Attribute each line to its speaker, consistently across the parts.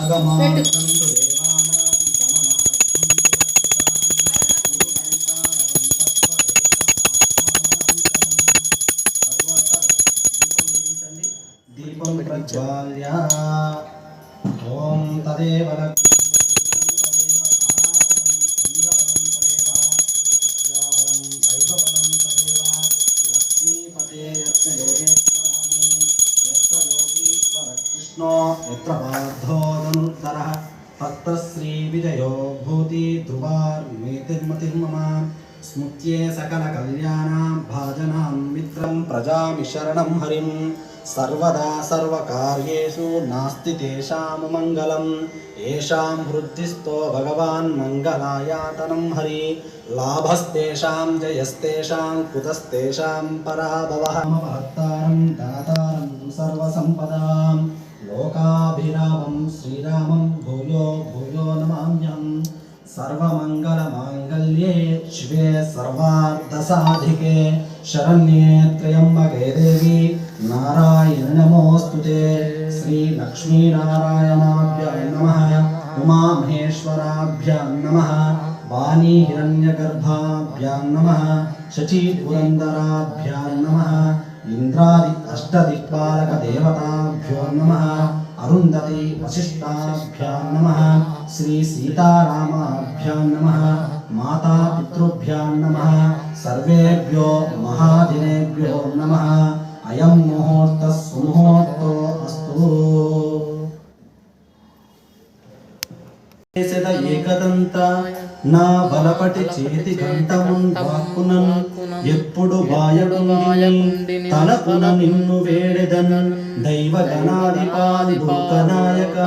Speaker 1: అగమార్గంతు దేవానాం సర్వదా సర్వకార్యేషు నాస్తి తేషాం మంగళం. ఏషాం వృద్ధిస్తో భగవాన్ మంగళాయాతనం హరి. లాభస్తేషాం జయస్తేషాం కుతస్తేషాం పరాభవ. భక్తారం దాతారం సర్వసంపదాం. లోకాభిరామం శ్రీరామం భూయో భూయో నమామ్యం సర్వమంగళమాంగళ్యే శివే సర్వార్థసాధికే శరణ్యే త్రయంబకే దేవి. నారాయణ నమోస్తుతే శ్రీ లక్ష్మీనారాయణాభ్యాయ నమ. ఉమామహేశ్వరాభ్యాం నమ. వాణీ హిరణ్యగర్భాభ్యాం నమ. శచీపురందరాభ్యాం నమ. ఇంద్రాది అష్టదిక్పాలక దేవతాభ్యో నమ. అరుంధతి వశిష్టాభ్యాం నమ. శ్రీ సీతారామాభ్యాం నమ. మాతా పితృభ్యాం సర్వేభ్యో మహాదినేభ్యో నమ. అయం ముహూర్త సుముహూర్తో అస్తు చేసేద ఏకదంత? నా బలపటి చేతి గంటమున్ వాక్కునన్. ఎప్పుడు వాయకుండి తలపున నిన్ను వేడెదన్. దైవ గణాధిపాది భూతనాయక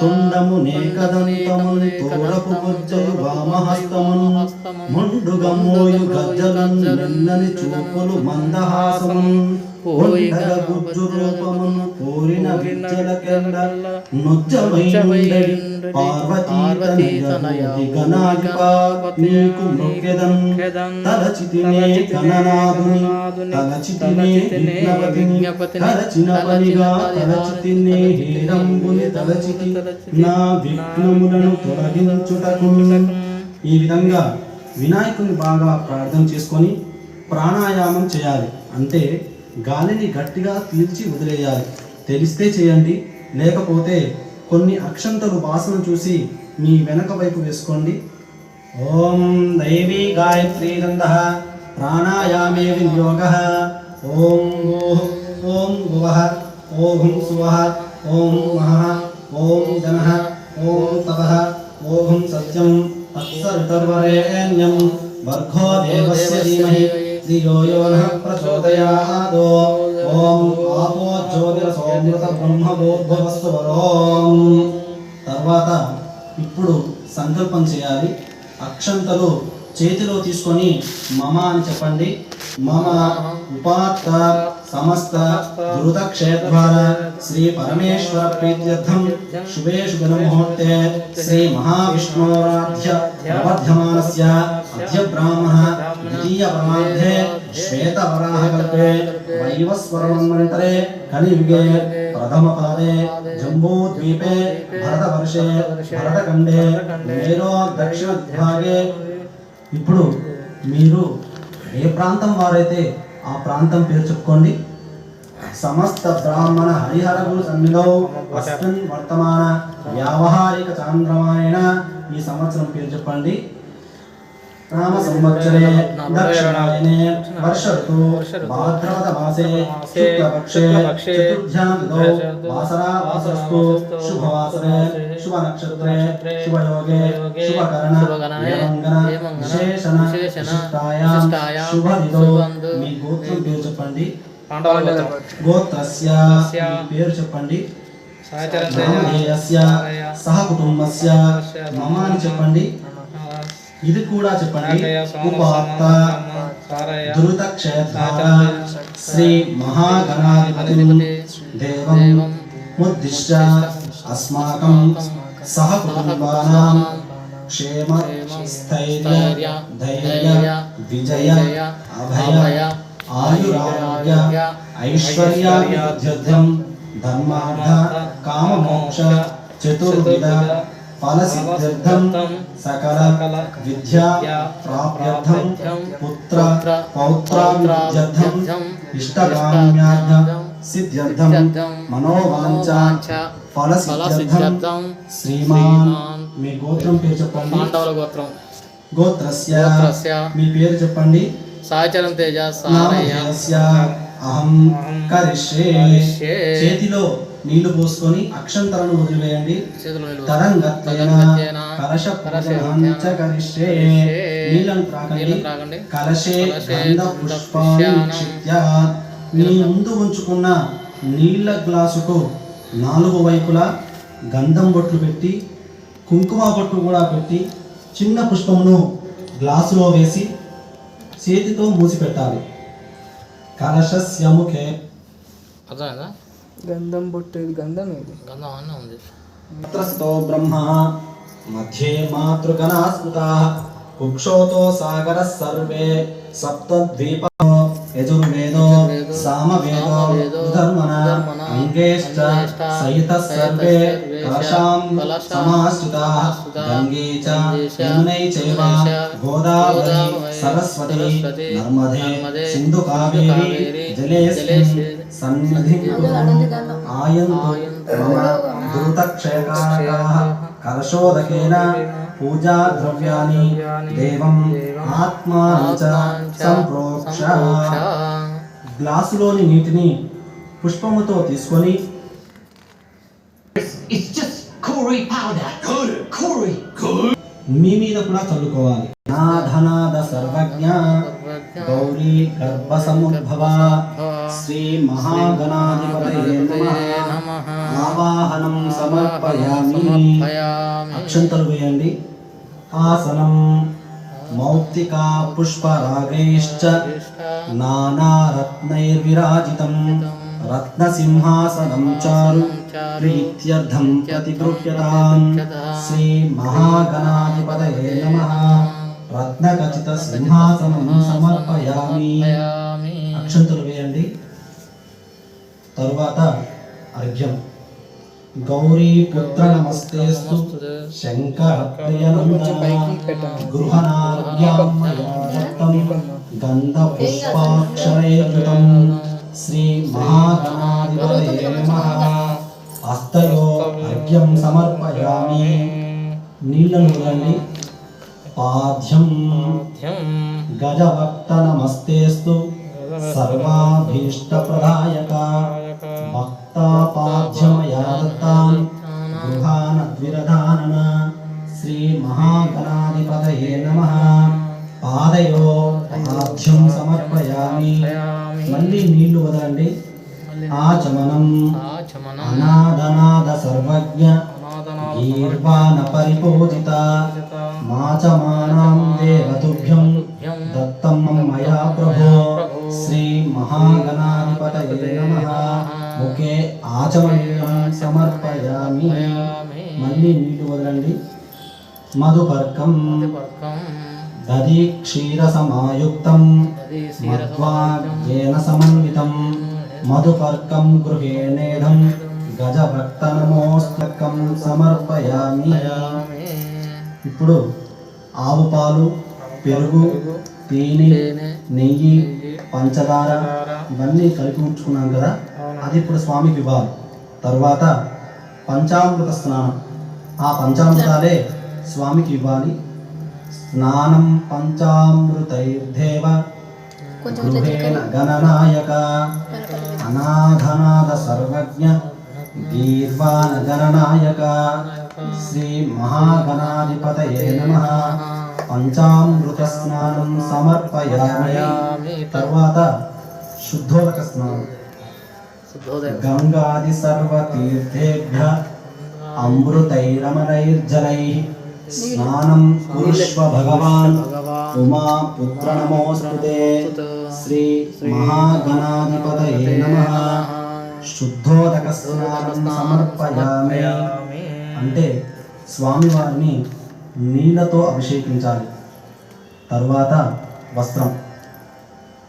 Speaker 1: తుండము నేకదంతమున్ తోడపు గుజ్జలు వామహస్తమున్. ముండుగా మోయు గజ్జలన్ నిన్నని చూపులు మందహాసమున్. పొండగ గుజ్జు రూపమును కోరిన విద్యల కెండ నొచ్చమైండడి పార్వతీ తనయుడి గణాధిప నీకు మొక్కెదన్ తలచితినే గణనాథుని తలచితినే విఘ్నపతిని తలచిన పనిగా తలచితినే హేరంబుని తలచితి. నా విఘ్నములను తొలగించుటకు ఈ విధంగా వినాయకుని బాగా ప్రార్థన చేసుకొని ప్రాణాయామం చేయాలి. అంటే గాలిని గట్టిగా పీల్చి వదిలేయాలి. తెలిస్తే చేయండి లేకపోతే కొన్ని అక్షంతలు వాసన చూసి మీ వెనక వైపు వేసుకోండి. ఓం దైవీ గాయత్రీ దంద ప్రాణాయామే వినియోగ. ఓం ఓహ్ ఓం భువః ఓం సువః ఓం మహ ఓం జన ఓం తపః ఓం సత్యం తత్సవితర్వరేణ్యం భర్గో దేవస్య ధీమహి. ధియో యో ఓం ఆపో జ్యోతిరసోమృత బ్రహ్మభూర్భువస్సు తర్వాత ఇప్పుడు సంకల్పం చేయాలి. అక్షంతలు చేతిలో తీసుకొని మమ అని చెప్పండి. మమ ఉపాత్త సమస్త ధృత క్షేత్ర శ్రీ పరమేశ్వర ప్రీత్యర్థం శుభే శుభ ముహూర్తే శ్రీ మహావిష్ణోరాధ్య ప్రవర్ధమానస్య అద్య బ్రాహ్మణ ద్వితీయ పరమార్థే శ్వేతవరాహ కల్పే వైవస్వరమన్వంతరే కలియుగే ప్రథమ పాదే జంబూద్వీపే భరతవర్షే భరతఖండే మేరో దక్షిణ విభాగే ఇప్పుడు మీరు ఏ ప్రాంతం వారైతే ఆ ప్రాంతం పేరు చెప్పుకోండి. సమస్త బ్రాహ్మణ హరిహరగురు సన్నిధౌ అస్మిన్ వర్తమాన వ్యావహారిక చాంద్రమాయణ ఈ సంవత్సరం పేరు చెప్పండి. రామ సంవత్సరే దక్షిణాయనే వర్షర్తు ఋతు భాద్రపద మాసే శుక్లపక్షే చతుర్థ్యాం తిథౌ వాసరా వాసరస్తు శుభవాసరే శుభ నక్షత్రే శుభయోగే శుభకరణ ఏమంగన విశేషణ విశిష్టాయాం శుభ మీ గోత్రం పేరు చెప్పండి గోత్రస్య మీ పేరు చెప్పండి నామధేయస్య సహ కుటుంబస్య మమ అని చెప్పండి ఇది కూడా చెప్పండి. ఉపాత్త ధృత క్షేత్ర శ్రీ మహాగణాధిపతి దేవం ముద్దిష్ట అస్మాకం సహ కుటుంబానాం క్షేమ స్థైర్య ధైర్య విజయ అభయ ఆయురారోగ్య ఐశ్వర్యాభివృద్ధ్యర్థం ధర్మార్థ కామ మోక్ష చతుర్విధ ఫల సిద్ధ్యర్థం సకల విద్యా ప్రాప్త్యర్థం పుత్ర పౌత్రాభివృద్ధ్యర్థం ఇష్టకామ్యార్థ సిద్ధ్యర్థం మనోవాంఛ ఫల సిద్ధ్యర్థం శ్రీమాన్ మీ గోత్రం పేరు చెప్పండి
Speaker 2: పాండవుల గోత్రం
Speaker 1: గోత్రస్య మీ పేరు చెప్పండి
Speaker 2: సాచరం తేజ సారయ్య
Speaker 1: అహం కరిష్యే. చేతిలో నీళ్ళు పోసుకొని అక్షంతలను వదిలివేయండి. తరంగత్వేన కలశ త్రాగండి. గంధ ముందు ఉంచుకున్న నీళ్ళ గ్లాసుకు నాలుగు వైపులా గంధం బొట్లు పెట్టి కుంకుమ బొట్టు కూడా పెట్టి చిన్న పుష్పమును గ్లాసులో వేసి చేతితో మూసి పెట్టాలి కలశస్య ముఖే.
Speaker 2: అర్థమైందా?
Speaker 3: గంధం బొట్టేది గంధం ఇది
Speaker 2: గంధం అన్నీ ఉంది
Speaker 1: తత్రస్థో బ్రహ్మ మధ్యే మాతృగణా స్మృతా కుక్షోతో సాగర సర్వే సప్తద్వీప యజుర్వేదో సామవేదో ధర్మన
Speaker 2: ధర్మణ
Speaker 1: అంగేశ్చ సహిత సర్వే కలశాం సమాశ్రితా గంగే చ యమునై చైవ గోదావరి సరస్వతి నర్మదే సింధు కావేరి జలేస్మిన్ సన్నిధిం ఆయంతు
Speaker 2: ఆయంతు
Speaker 1: మమ ధృతక్షయకారకాः కలశోదకేన పూజా ద్రవ్యాని దేవం ఆత్మానం చ సంప్రోక్ష గ్లాసులోని నీటిని పుష్పముతో తీసుకొని. మీ మీద కూడా చల్లుకోవాలి. నాధనాద సర్వజ్ఞ సముద్భవ శ్రీ మహాగణాధిపతయే నమః ఆవాహనం సమర్పయామి అక్షంతలు వేయండి ఆసనం మౌక్తికా పుష్పరాగైశ్చ నానారత్నైర్విరాజితం రత్నసింహాసనం చారు ప్రీత్యర్థం ప్రతిగృహ్యతాం శ్రీ మహాగణాధిపతయే నమః రత్నఖచిత సింహాసనం సమర్పయామి. అక్షంతలు వేయండి. తరువాత అర్ఘ్యం. గౌరీ పుత్ర శంకర గృహనార్ఘ్యం గంధ శ్రీ మహాగణాధిపతయే నమః. అర్ఘ్యం సమర్పయామి. నీళ్ళను నమస్తేస్తు సర్వాభీష్టప్రదాయక. భక్తాపాధ్యమయా దత్తాం గృహానద్విరధానన. శ్రీ మహాగణాధిపతయే నమః. పాదయో పాద్యం సమర్పయామి. మళ్ళీ నీళ్ళు వదలండి. ఆచమనం అనాదనాద సర్వజ్ఞ. గీర్వాణ పరిపూజిత. మాచమానాం దేవతుభ్యం దత్తం మయా ప్రభో. శ్రీ మహాగణాధిపతయే నమః. ముఖే ఆచమనీయం సమర్పయామి మళ్ళీ నీళ్ళు వదలండి. మధుపర్కం. దధి క్షీర సమాయుక్తం మధ్వాగ్యేన సమన్వితం. మధుపర్కం గృహేణేదం గజభక్త నమోస్తకం. సమర్పయామి. ఇప్పుడు ఆవు పాలు పెరుగు తేనె నెయ్యి పంచదార ఇవన్నీ కలిపి ఉంచుకున్నాం కదా? అది ఇప్పుడు స్వామికి ఇవ్వాలి తర్వాత పంచామృత స్నానం. ఆ పంచామృతాలే స్వామికి ఇవ్వాలి. స్నానం పంచామృతైర్దేవ గృహేణ గణనాయక అనాథనాద సర్వజ్ఞ గీర్వాణ గణనాయక నమ పంచామృత స్నానం సమర్పయామి తర్వాత శుద్ధోదక స్నానం గంగాది సర్వతీర్థేభ్య అమృతైరమరైర్జలై స్నానం కురుష్వ భగవాన్ ఉమా పుత్ర నమోస్తుతే శ్రీ మహాగణాధిపతయే నమః శుద్ధోదక స్నానం సమర్పయామి అంటే స్వామివారిని నీళ్ళతో అభిషేకించాలి. తరువాత వస్త్రం.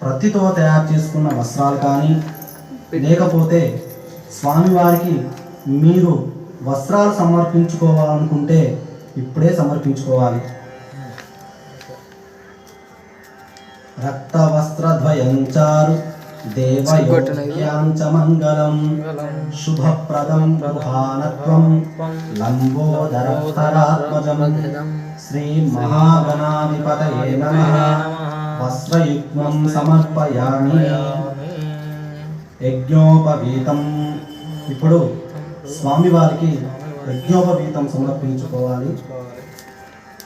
Speaker 1: ప్రత్తితో తయారు చేసుకున్న వస్త్రాలు కానీ లేకపోతే స్వామివారికి మీరు వస్త్రాలు సమర్పించుకోవాలనుకుంటే ఇప్పుడే సమర్పించుకోవాలి. రక్త దేవయోగ్యాంచమంగళం శుభప్రదం ప్రధానత్వం లంబోదరస్తరాత్మజం శ్రీ మహాగణాధిపతయే నమః. వస్త్రయుగ్మం సమర్పయామి. యజ్ఞోపవీతం. ఇప్పుడు స్వామివారికి యజ్ఞోపవీతం సమర్పించుకోవాలి.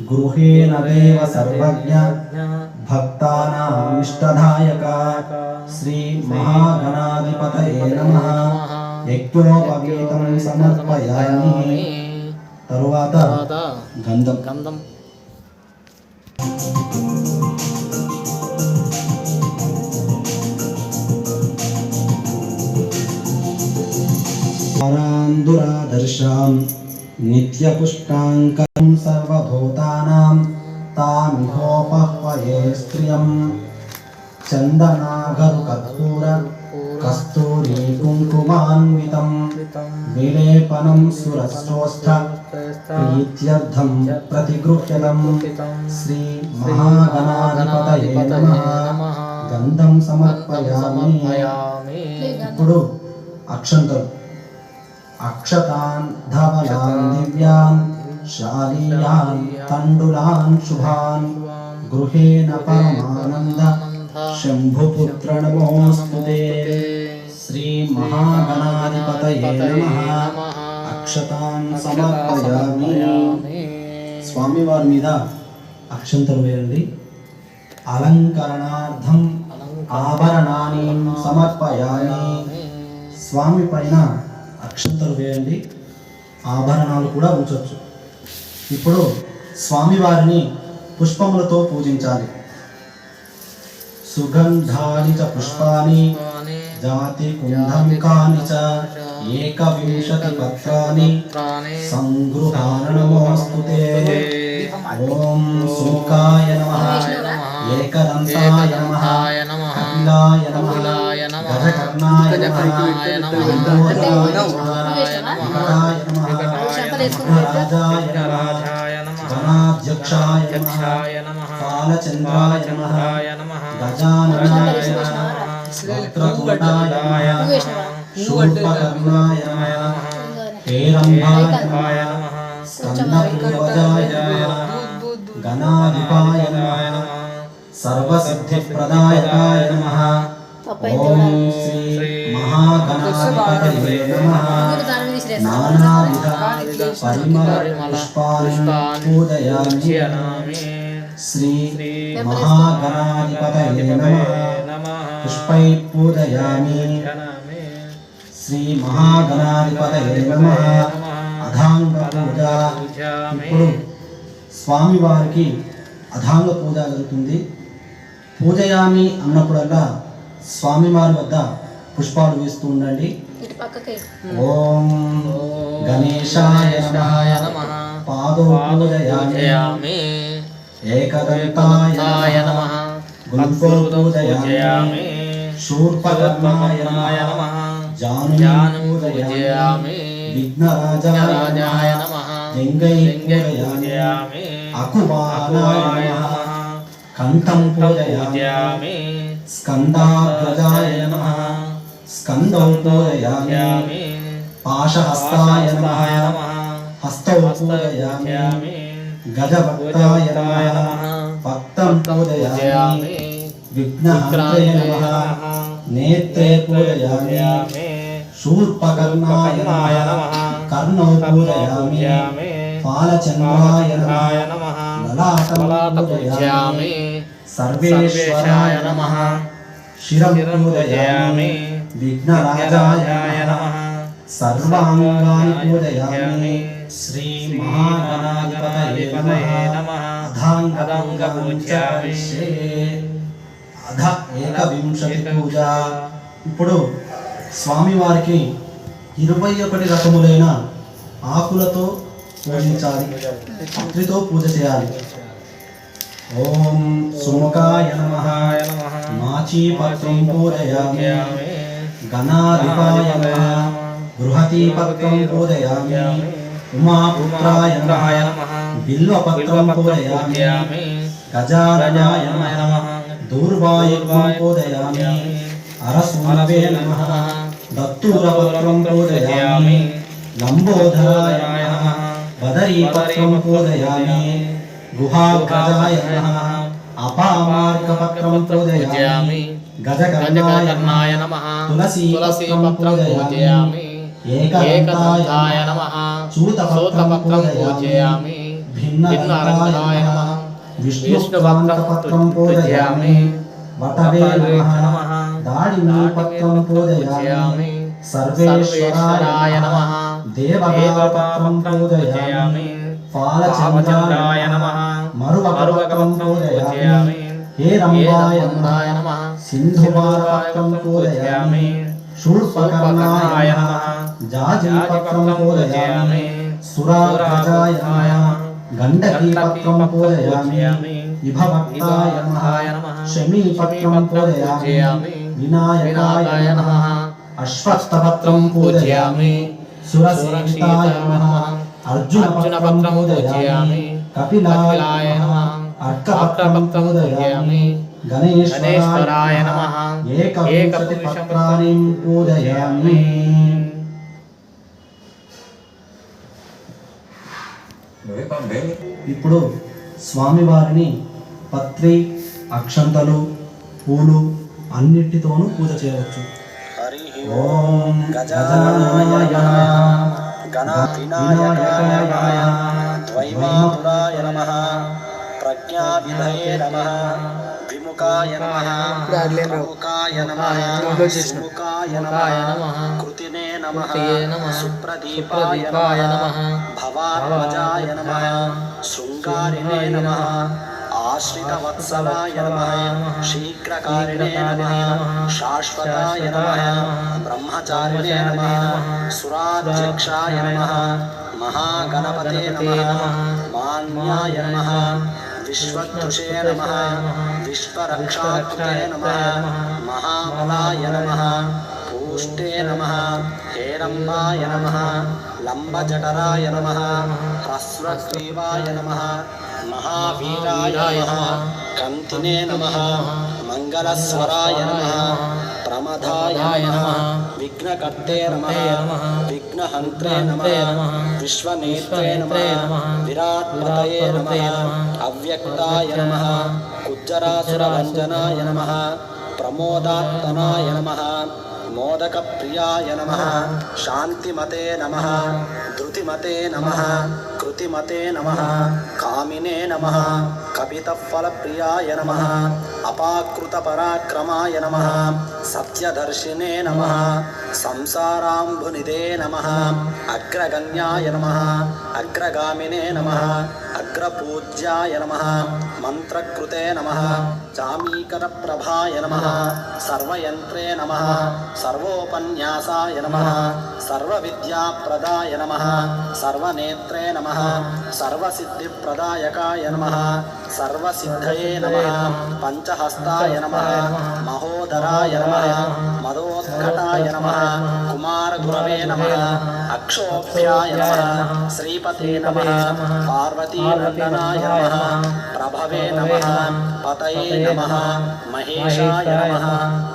Speaker 1: గృహేణ దేవ సర్వజ్ఞ భక్తానామిష్టదాయక. శ్రీ మహాగణాధిపతయే నమః. యజ్ఞోపవీతం సమర్పయామి. తర్వాత గంధం.
Speaker 2: గంధం.
Speaker 1: పరాందురాదర్శాం. నిత్యపుష్టాంకం సర్వభూతానాం తామిహోపహ్వయే స్త్రియం చందనాగరుకర్పూర కస్తూరీ కుంకుమాన్వితం విలేపనం సురశ్రోష్ఠ ప్రీత్యర్థం ప్రతిగృహ్యతం శ్రీ మహాగణాధిపతయే నమః గంధం సమర్పయామి ఇప్పుడు అక్షంతలు అక్షతాన్ ధవలాన్ దివ్యాన్ శాలీయాన్ తండులాన్ శుభాన్ గృహేణ పరమానంద శంభుపుత్ర నమోస్తుతే శ్రీ మహాగణాధిపతయే నమః. అక్షతాన్ సమర్పయామి. స్వామివారి మీద అక్షంతలు వేయండి. అలంకరణార్థం ఆభరణాన్ని సమర్పయామి. స్వామి పైన అక్షంతలు వేయండి. ఆభరణాలు కూడా ఉంచవచ్చు ఇప్పుడు స్వామివారిని పుష్పములతో పూజించాలి. సుగంధాని చ పుష్పాని జాతి కుంధమికాని చ ఏకవింశతి పత్రాని సంగృహాన నమోస్తుతే ఓం శుకాయ నమః. ఏకదంతాయ నమః. కపిలాయ నమః. గజకర్ణాయ నమః లంబోదరాయ నమః విఘ్నరాజాయ నమః గణాధ్యక్షాయ నమః పాలచంద్రాయ నమః గజాననాయ నమః వక్రతుండాయ నమః శూర్పకర్ణాయ నమః హేరంబాయ నమః శ్రీ శ్రీ మహాగణాధిపతయే నమః పుష్పై పూజయామి శ్రీ మహాగణాధిపతయే నమః అధాంగ పూజ ఇప్పుడు స్వామివారికి అధాంగ పూజ జరుగుతుంది. పూజయామి అన్నప్పుడల్లా స్వామివారి వద్ద పుష్పాలు వేస్తూ ఉండండి. ఓం గణేశాయ నమః. పాదో పూజయామి ఏకదంతాయ నమః. గుల్పో పూజయామి శూర్పకర్ణాయ నమః. జాను పూజయామి విఘ్నరాజాయ నమః. లింగై పూజయామి అకుమారాయ నమః. కంఠం పూజయామి స్కందాగ్రజాయ నమః స్కందౌ పూజయామి పాశహస్తాయ నమః హస్తౌ పూజయామి గజభక్తాయ నమః భక్తం పూజయామి విఘ్నహంత్రే నమః నేత్రే పూజయామి శూర్పకర్ణాయ నమః కర్ణౌ పూజయామి పాలచంద్రాయ నమః లలాటం పూజయామి సర్వేశ్వరాయ నమః శిరం పూజయామి విఘ్నరాజాయ నమః సర్వాంగాని పూజయామి శ్రీ మహాగణాధిపతయే నమః అథాంగ పూజ్యామి అధ ఏకవింశతి పూజ ఇప్పుడు స్వామివారికి ఇరవై ఒకటి రకములైన ఆకులతో పూజించాలి పత్రితో పూజ చేయాలి ఓం సుముఖాయ నమః మాచీపత్రం పూజయామి గణాధిపాయ నమః బృహతీపత్రం పూజయామి ఉమాపుత్రాయ నమః బిల్వపత్రం పూజయామి గజాననాయ నమః దూర్వాయుర్వం పూజయామి అరసూనవే నమః దత్తూరపత్రం పూజయామి లంబోదరాయ నమః బదరీపత్రం పూజయామి గుహాగ్రజాయ నమః అపామార్గపత్రం పూజయామి గజకర్ణాయ నమః
Speaker 2: గజకర్ణాయ నమ
Speaker 1: తులసీపత్రం
Speaker 2: తులసీపత్రం పూజయామి ఏకదంతాయ నమ సూతపత్రం పూజయామి భిన్నరంగాయ నమ
Speaker 1: విష్ణుపత్రం పూజయామి వటవే నమః దాడిమీపత్రం పూజయామి సర్వేశ్వరాయ నమః దేవదేవపత్రం పూజయామి పాలచంద్రాయ నమః మరువపత్రం పూజయామి హేరంబాయ నమః సింధువారపత్రం పూజయామి శూర్పకర్ణాయ నమః జాజీపత్రం పూజయామి సురాగ్రజాయ నమః గండకీపత్రం పూజయామి విభవక్తాయ నమః శమీపత్రం పూజయామి వినాయకాయ నమః అశ్వత్థపత్రం పూజయామి సురసేవితాయ నమః అర్జునపత్రం పూజయామి కపిలాయ నమః అర్కపత్రం పూజయామి గణేశ్వరాయ నమః ఏకవింశతి పత్రాన్ని పూజయామి ఇప్పుడు స్వామివారిని పత్రి అక్షంతలు పూలు అన్నిటితోనూ పూజ చేయవచ్చు. ఓం గజాననాయ గణాధినాయకాయ ద్వైమాతురాయ నమః ప్రజ్ఞావిధయే నమః విముఖాయ నమః
Speaker 3: ఇప్పుడు అట్లేం రావు
Speaker 1: ప్రముఖాయ నమః
Speaker 3: ఇంట్లో చేసిన.
Speaker 1: సుముఖాయ
Speaker 2: ముఖాయ
Speaker 1: నమః
Speaker 2: నమః
Speaker 1: కృతినే నమః
Speaker 2: కృతియే నమః.
Speaker 1: సుప్రదీపాయ
Speaker 2: సుప్రదీపాయ
Speaker 1: నమః
Speaker 2: నమః.
Speaker 1: భవాత్మజాయ నమః. శృంగారిణే నమః. ఆశ్రితవత్సలాయ నమః. శీఘ్రకారిణే నమః. శాశ్వతాయ నమః. బ్రహ్మచారిణే నమః. సురాధ్యక్షాయ నమః. మహాగణపతే నమః. మాన్యాయ నమః. విశ్వదృషే నమః. విశ్వరక్షాకృతే నమః. మహాబలాయ నమః పూష్టే నమః హేరంబాయ నమః లంబజఠరాయ నమః హ్రస్వగ్రీవాయ నమః మహావీరాయ నమః కంతినే నమః మంగళస్వరాయ నమః ప్రమదాయ నమః విఘ్నకర్తే నమః విఘ్నహంత్రే నమః విశ్వనేత్రే నమః విరాట్పతయే నమః అవ్యక్తాయ నమః కుజ్జరాసురవంజనాయ నమః ప్రమోదాత్తనాయ నమః మోదకప్రియాయ నమః శాంతిమతే నమః ధృతిమతే నమః కృతిమతే నమః కామినే నమః కపితఫలప్రియాయ నమః అపాకృతపరాక్రమాయ నమః సత్యదర్శినే నమః సంసారాంబునిదే నమః అగ్రగణ్యాయ నమః అగ్రగామినే నమః అగ్రపూజ్యాయ నమః మంత్రకృతే నమః చామీకరప్రభాయ నమః సర్వయంత్రే నమః సర్వోపన్యాసాయ నమ. సర్వవిద్యాప్రదాయ నమః. సర్వనేత్రే నమః. సర్వసిద్ధిప్రదాయకాయ నమః. సర్వసిద్ధయే నమ. పంచహస్తాయ నమ. మహోదరాయ నమ. మదోత్కటాయ నమ. కుమారగురవే నమ. అక్షోభ్యాయ నమ. శ్రీపతే నమ. పార్వతీనందనాయ నమ. ప్రభవే నమ. పతయే నమ. మహేశాయ నమ.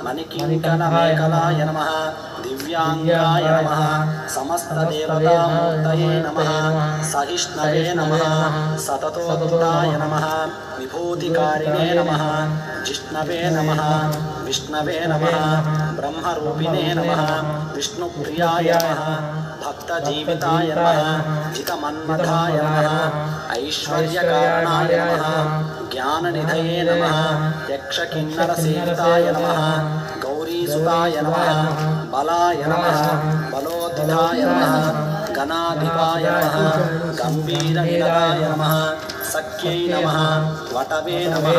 Speaker 1: మణికింకణమేకలాయ దివ్యాంగాయ నమ. దివ్యాంగాయ నమ. సమస్తదేవతామూర్తయే నమ. సహిష్ణవే నమ. సతతోత్తాయ నమ. విభూతికారిణే నమ. జిష్ణవే నమ. విష్ణవే నమ. బ్రహ్మరూపిణే నమ. విష్ణుప్రియాయ నమ. భక్తజీవితాయ నమ. జితమన్మథాయ నమ. ఐశ్వర్యకారణాయ నమ. జ్ఞాననిధయే నమ. యక్షకిన్నరసేవితాయ నమ. सुताय नमः बलाय नमः बलोदिधाय नमः गणाधिपाय नमः गम्भीरनिलयाय नमः सख्यै नमः वटवे नमः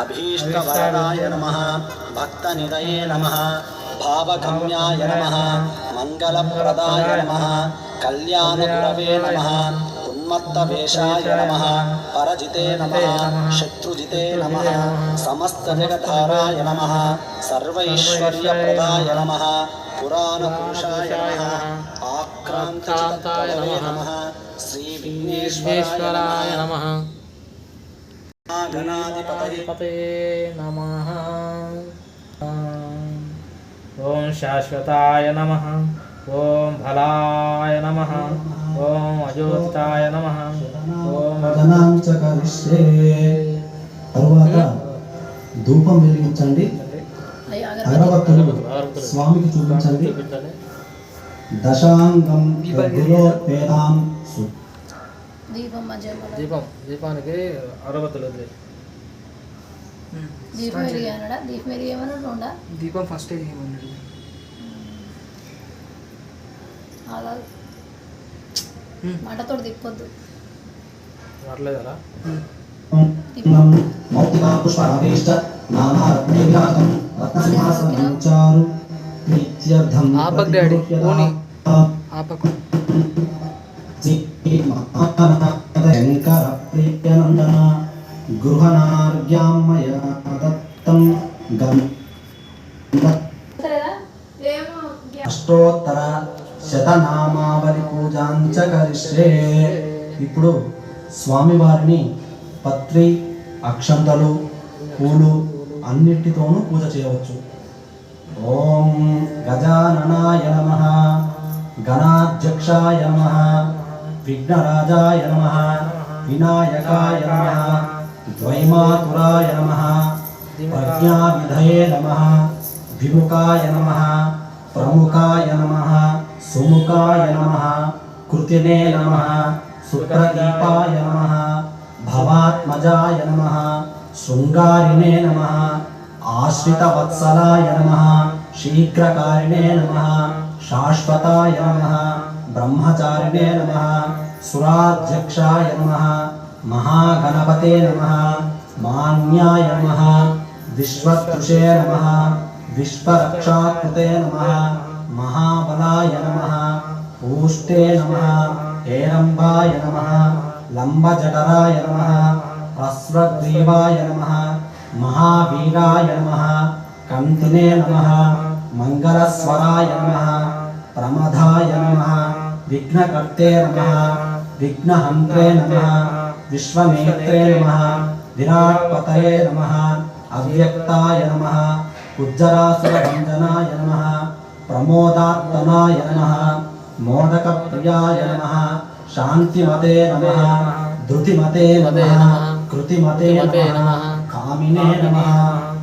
Speaker 1: अभीष्टवरदाय नमः भक्तनिधये नमः भावगम्याय नमः मङ्गलप्रदाय नमः कल्याणगुरवे नमः मत्तवेशाय नमः परजिते नमः शत्रुजिते नमः समस्तजगद्धाराय नमः सर्वैश्वर्यप्रदाय नमः पुराणपुरुषाय नमः आक्रान्तचित्ताय नमः श्रीविघ्नेश्वराय नमः
Speaker 2: गणाधिपते नमः ॐ शाश्वताय नमः ॐ फलाय नमः ఓం అజోతితాయ నమ. ఓం
Speaker 1: గణాంచ కరిష్యే. తరువాత ధూపం వెలిగించండి. అగరబత్తులు స్వామికి చూపించండి. దశాంగం
Speaker 4: దీపం
Speaker 2: దీపానికి అరవత్తులు.
Speaker 4: దీపం దీపం వెలిగేమన్నాడు ఉండా
Speaker 3: దీపం ఫస్ట్ చేయమన్నాడు
Speaker 4: అలా మంటతో తిప్పొద్దు.
Speaker 1: ప్రీత్యర్థం
Speaker 3: ఆపక్ డాడీ, పోనీ. ఆపకు.
Speaker 1: శంకర ప్రియనందన గృహనార్యామయ దత్తం గం అష్టోత్తర శతనామావళి పూజాంచ కరిష్యే. ఇప్పుడు స్వామివారిని పత్రి అక్షంతలు పూలు అన్నిటితోనూ పూజ చేయవచ్చు. ఓం గజాననాయ నమ గణాధ్యక్షాయ నమ విఘ్నరాజాయ నమ వినాయకాయ నమ ద్వైమాతురాయ నమ ప్రజ్ఞావిధయే నమ విముఖాయ నమ ప్రముఖాయ నమ సుముఖాయ నమ కృతినే నమ సుప్రదీపాయ నమ భవాత్మజాయ నమ శృంగారిణే నమ ఆశ్రితవత్సలాయ నమ శీఘ్రకారిణే నమ శాశ్వతాయ నమ బ్రహ్మచారిణే నమ సురాధ్యక్షాయ నమ మహాగణపతే నమ మాన్యాయ నమ విశ్వతృషే నమ విశ్వరక్షాకృతే నమ మహాబలాయ నమ పూష్టే నమ హేరంబాయ నమ లంబజఠరాయ నమ ప్రస్వగ్రీవాయ నమ మహావీరాయ నమ కంతినే నమ మంగళస్వరాయ నమ ప్రమదాయ నమ విఘ్నకర్తే నమ విఘ్నహంత్రే నమ విశ్వనేత్రే నమ విరాట్పతయే నమ అవ్యక్తాయ నమ ఉజ్జరాసురభంజనాయ నమ ప్రమోదాత్తనాయ నమ మోదకప్రియాయ నమ శాంతిమతే నమ ధృతిమతే నమ కృతిమతే నమ కామినే నమ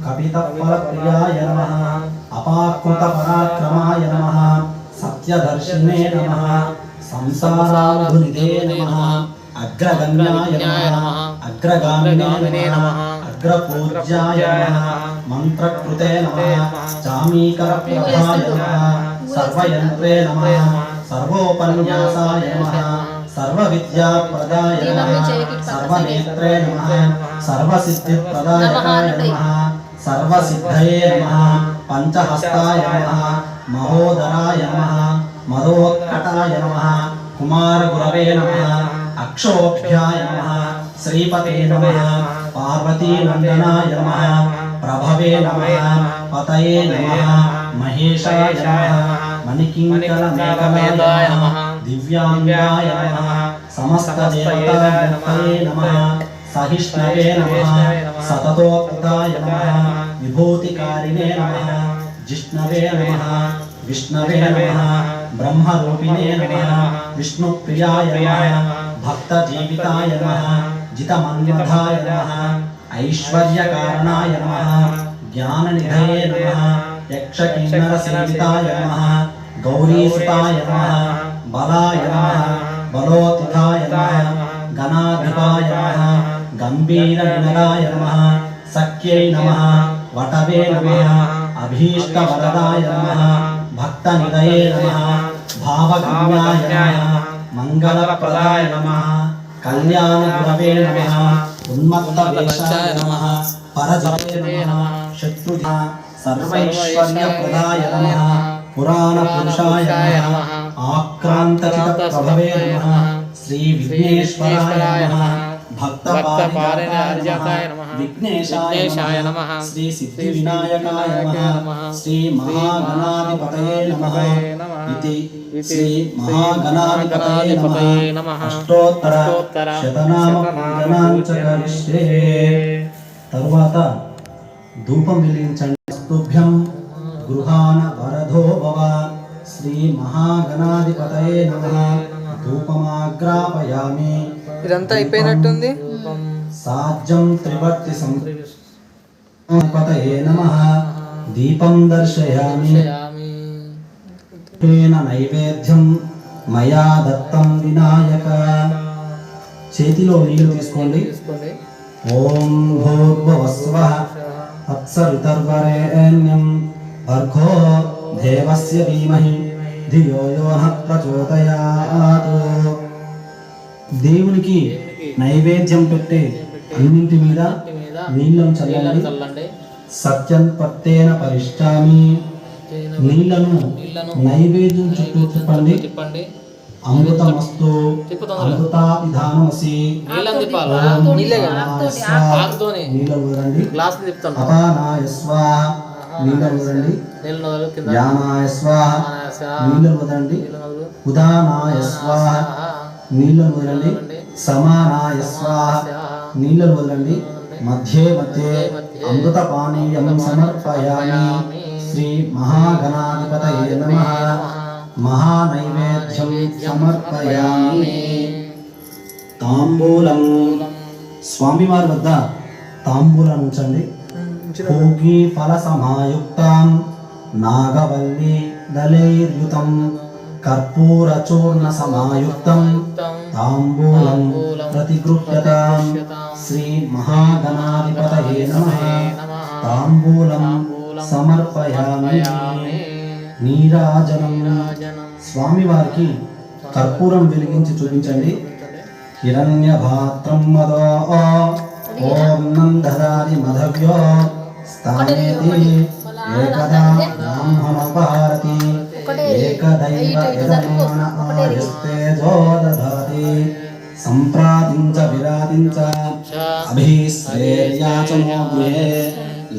Speaker 1: కవితఫలప్రియాయ నమ అపాకృతపరాక్రమాయ నమ సత్యదర్శినే నమ సంసారాధునిదే నమ అగ్రగమ్యాయ నమ అగ్రగామినే నమ అగ్రపూజ్యాయ నమ మంత్రకృతే నమ చామీకర ప్రభాయ నమ సర్వయంత్రే నమ సర్వోపన్యాసాయ నమ సర్వవిద్యాప్రదాయ నమ సర్వనేత్రే నమ సర్వసిద్ధిప్రదాయకాయ నమ సర్వసిద్ధయే నమ పంచహస్తాయ నమ మహోదరాయ నమ మదోత్కటాయ నమ కుమారగురవే నమ అక్షోభ్యాయ నమ శ్రీపతే నమ పార్వతీనందనాయ నమ ప్రభవే నమ పతయే నమ మహేశాయ నమ మణికింకల మేఘమేదాయ నమ దివ్యాంగాయ నమ సమస్త దేవతాయ నమ సహిష్ణవే నమ సతతోక్తాయ నమ విభూతికారిణే నమ జిష్ణవే నమ విష్ణవే నమ బ్రహ్మరూపిణే నమ విష్ణుప్రియాయ నమ భక్త జీవితాయ నమ జితమన్వధాయ నమ ఐశ్వర్యకారణాయ నమ జ్ఞాననిధయే నమ యక్షకిన్నర సేవితాయ నమ గౌరీసుతాయ నమ బలాయ నమ బలోతిథాయ నమ గణాధిపాయ నమ గంభీర వినరాయ నమ సఖ్యై నమ వటవే నమ అభీష్టవరదాయ నమ భక్తనిదయే నమ భావగమ్యాయ నమః మంగళప్రదాయ నమః కళ్యాణగురవే నమః ఉన్మత్తవేషాయ నమః పరజతే నమః శత్రుజ సర్వైశ్వర్యప్రదాయ నమః పురాణపురుషాయ నమః ఆక్రాంతచిత ప్రభవే నమః శ్రీ విఘ్నేశ్వరాయ నమః భక్తపారిజాతాయ నమః విఘ్నేశాయ నమః శ్రీ సిద్ధి వినాయకాయ నమః శ్రీ మహాగణాధిపతయే నమః ఇది శ్రీ మహాగణాధిపతయే నమః అష్టోత్తర శతనామ పూజనాంచ కరిష్యే తరువాత ధూపం వెలిగించండి స్తుభ్యం గృహాన వరధో భవ శ్రీ మహాగణాధిపతయే నమః ధూపమాగ్రాపయామి
Speaker 3: ఇదంతా అయిపోయినట్టుంది.
Speaker 1: సాజ్యం త్రివర్తి దీపం దర్శయామి. నైవేద్యం మయా దత్తం వినాయక. చేతిలో నీళ్ళు తీసుకోండి.
Speaker 2: తీసుకోండి.
Speaker 1: ఓం భూర్భువస్వ అప్సరితర్వరేణ్యం. భర్గో దేవస్య ధీమహి. ధియో యో నః ప్రచోదయాత్. దేవునికి నైవేద్యం పెట్టే అన్నింటి మీద
Speaker 2: మీద
Speaker 1: నీళ్ళను చల్లండి.
Speaker 2: చల్లండి
Speaker 1: సత్యంపత్తేన పరిష్టామి. నీళ్ళను నైవేద్యం చుట్టూ తిప్పండి. అమృతమస్తు అమృత విధానమసి.
Speaker 3: నీళ్ళే
Speaker 1: వదండి ఉదానాయ స్వాహ నీళ్ళ వదలండి సమానాయ స్వాహ నీళ్ళ వదలండి మధ్యే మధ్యే అమృత పానీయం సమర్పయామి. శ్రీ మహాగణాధిపతయే నమః. మహానైవేద్యం సమర్పయామి. తాంబూలం. స్వామివారి వద్ద తాంబూలం ఉంచండి. భోగి ఫల సమాయుక్తం నాగవల్లి దళైర్యుతం. కర్పూర చూర్ణ సమాయుక్తం తాంబూలం ప్రతిగృహ్యతాం శ్రీ మహాగణాధిపతయే నమః తాంబూలం సమర్పయామి నీరాజనం స్వామివారికి కర్పూరం వెలిగించి చూపించండి। హిరణ్యభాత్రం మదో ఓం నందదాది మధవ్యో। స్థానేతి ఏకదా బ్రాహ్మణోపహారతి ఏకదైవ యజమాన ఆయస్తేజో దదాతి సంప్రాతించ విరాతించ అభిశ్రేయాచమో గృహే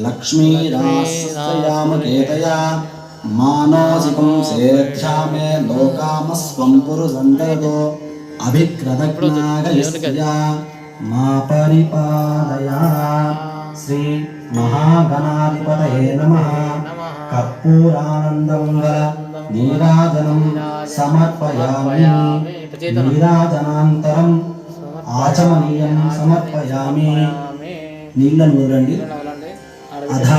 Speaker 1: లక్ష్మీరాశ్రయామకేతయా. మానోసికం సేధ్యామే లోకామస్వం పురుషంతరతో అభిక్రదజ్ఞాగయస్య మా పరిపాదయా శ్రీ మహాగణాధిపతయే నమః. నీరాజనం సమర్పయామి. నీరాజనాంతరం ఆచమనీయం సమర్పయామి. నీళ్ళను వదలండి అధ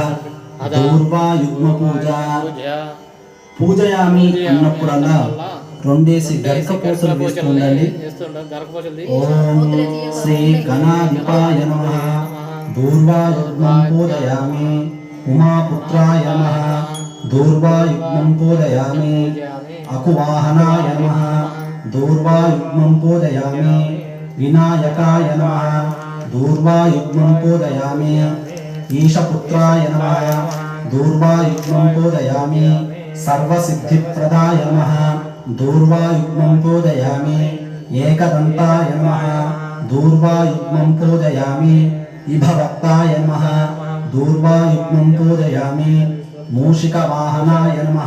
Speaker 1: దూర్వాయుగ్మ పూజ పూజయామి అన్నప్పుడల్లా రెండేసి గరిక పూసలు వేస్తుండండి ఓం శ్రీ గణాధిపాయ నమ. దూర్వాయుగ్మం పూజయామి. ఉమాపుత్రాయ నమ. దూర్వాయుగ్మం పూజయామి అకువాహనాయ నమ దూర్వాయుగ్మం పూజయామి వినాయకాయ నమ దూర్వాయుగ్మం పూజయామి ఈశపుత్రాయ నమ దూర్వాయుగ్మం పూజయామి సర్వసిద్ధిప్రదాయ నమ దూర్వాయుగ్మం పూజయామి ఏకదంతాయ నమ దూర్వాయుగ్మం పూజయామి ఇభవక్తాయ నమ దూర్వాయుగ్మం పూజయామి మూషికవాహనాయ నమ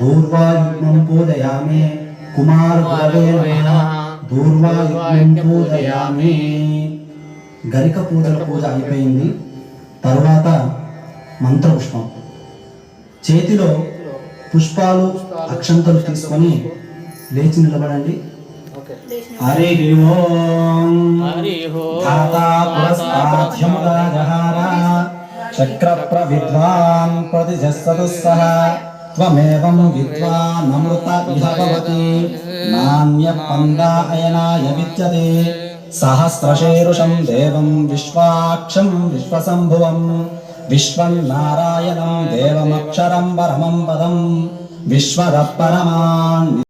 Speaker 1: దూర్వాయుగ్మం పూజయామి కుమారగురవే నమ దూర్వాయుగ్మం పూజయామి గరిక పూజల పూజ అయిపోయింది। తరువాత మంత్రపుష్పం। చేతిలో పుష్పాలు అక్షంతలు తీసుకొని లేచి నిలబడండి। హరి ఓం! ధాతా జహార చక్ర ప్రవిద్వాన్ ప్రతిజస్సతు సహ త్వమేవం విద్వానమృత ఇహ భవతి నాణ్య పందాయనాయ విద్యతే సహస్రశీరుషం దేవం విశ్వాక్షం విశ్వసంభువం విశ్వన్నారాయణం దేవమక్షరం పరమం పదం విశ్వద పరమాన్